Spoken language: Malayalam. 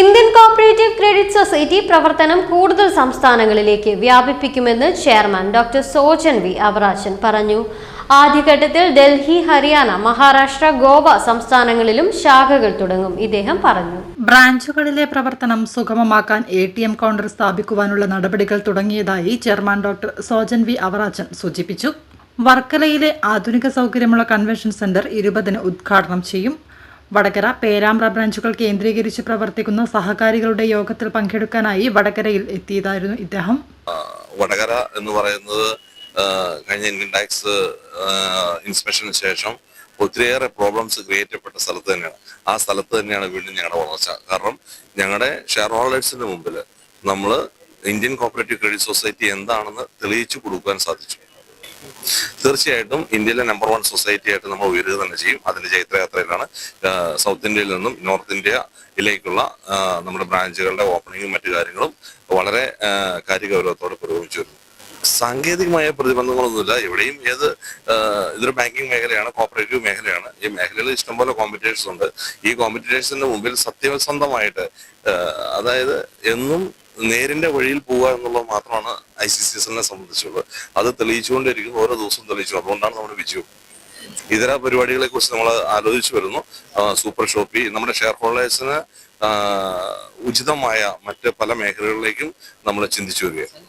ഇന്ത്യൻ കോപ്പറേറ്റീവ് ക്രെഡിറ്റ് സൊസൈറ്റി പ്രവർത്തനം കൂടുതൽ സംസ്ഥാനങ്ങളിലേക്ക് വ്യാപിപ്പിക്കുമെന്ന് chairman doctor Sojan V Avarachan പറഞ്ഞു. ആദ്യഘട്ടത്തിൽ ഡൽഹി ഹരിയാന മഹാരാഷ്ട്ര ഗോവ സംസ്ഥാനങ്ങളിലും ശാഖകൾ തുടങ്ങും ഇദ്ദേഹം പറഞ്ഞു. ബ്രാഞ്ചുകളിലെ പ്രവർത്തനം സുഗമമാക്കാൻ എ ടി എം കൗണ്ടർ സ്ഥാപിക്കുവാനുള്ള നടപടികൾ തുടങ്ങിയതായി chairman doctor Sojan V Avarachan സൂചിപ്പിച്ചു. വർക്കലയിലെ ആധുനിക സൗകര്യമുള്ള കൺവെൻഷൻ സെന്റർ ഇരുപതിന് ഉദ്ഘാടനം ചെയ്യും. വടകര പേരാമ്പ്ര ബ്രാഞ്ചുകൾ കേന്ദ്രീകരിച്ച് പ്രവർത്തിക്കുന്ന സഹകാരികളുടെ യോഗത്തിൽ പങ്കെടുക്കാനായി വടകരയിൽ എത്തിയതായിരുന്നു ഇദ്ദേഹം. വടകര എന്ന് പറയുന്നത് കഴിഞ്ഞ ഇൻകം ടാക്സ് ഇൻസ്പെക്ഷന് ശേഷം ഒത്തിരിയേറെ പ്രോബ്ലംസ് ക്രിയേറ്റ് ചെയ്യപ്പെട്ട സ്ഥലത്ത് തന്നെയാണ്. ആ സ്ഥലത്ത് തന്നെയാണ് വീണ്ടും ഞങ്ങളുടെ വളർച്ച. കാരണം ഞങ്ങളുടെ ഷെയർ ഹോൾഡേഴ്സിന്റെ മുമ്പിൽ നമ്മൾ ഇന്ത്യൻ കോപ്പറേറ്റീവ് ക്രെഡിറ്റ് സൊസൈറ്റി എന്താണെന്ന് തെളിയിച്ചു കൊടുക്കാൻ സാധിച്ചു. തീർച്ചയായിട്ടും ഇന്ത്യയിലെ നമ്പർ വൺ സൊസൈറ്റി ആയിട്ട് നമ്മൾ ഉയരുക തന്നെ ചെയ്യും. അതിന്റെ ചൈത്രയാത്രയിലാണ് സൗത്ത് ഇന്ത്യയിൽ നിന്നും നോർത്ത് ഇന്ത്യയിലേക്കുള്ള നമ്മുടെ ബ്രാഞ്ചുകളുടെ ഓപ്പണിങ്ങും മറ്റു കാര്യങ്ങളും വളരെ കാര്യഗൗരവത്തോടെ പുരോഗമിച്ചു വരുന്നു. സാങ്കേതികമായ പ്രതിബന്ധങ്ങളൊന്നുമില്ല. എവിടെയും ഏത് ഇതൊരു ബാങ്കിങ് മേഖലയാണ് കോപ്പറേറ്റീവ് മേഖലയാണ്. ഈ മേഖലയിൽ ഇഷ്ടംപോലെ കോമ്പറ്റീഷൻസ് ഉണ്ട്. ഈ കോമ്പറ്റീഷൻസിന്റെ മുമ്പിൽ സത്യസന്ധമായിട്ട് അതായത് എന്നും നേരിന്റെ വഴിയിൽ പോവുക എന്നുള്ളത് മാത്രമാണ് ഐ സി സി എസ് എല്ലിനെ സംബന്ധിച്ചുള്ളത് അത് തെളിയിച്ചുകൊണ്ടിരിക്കുന്നു. ഓരോ ദിവസവും തെളിയിച്ചു. അതുകൊണ്ടാണ് നമ്മുടെ വിജയം ഇതര പരിപാടികളെ കുറിച്ച് നമ്മൾ ആലോചിച്ചു വരുന്നു. Super shoppy. നമ്മുടെ ഷെയർ ഹോൾഡേഴ്സിന് ഉചിതമായ മറ്റ് പല മേഖലകളിലേക്കും നമ്മൾ ചിന്തിച്ചു വരികയാണ്.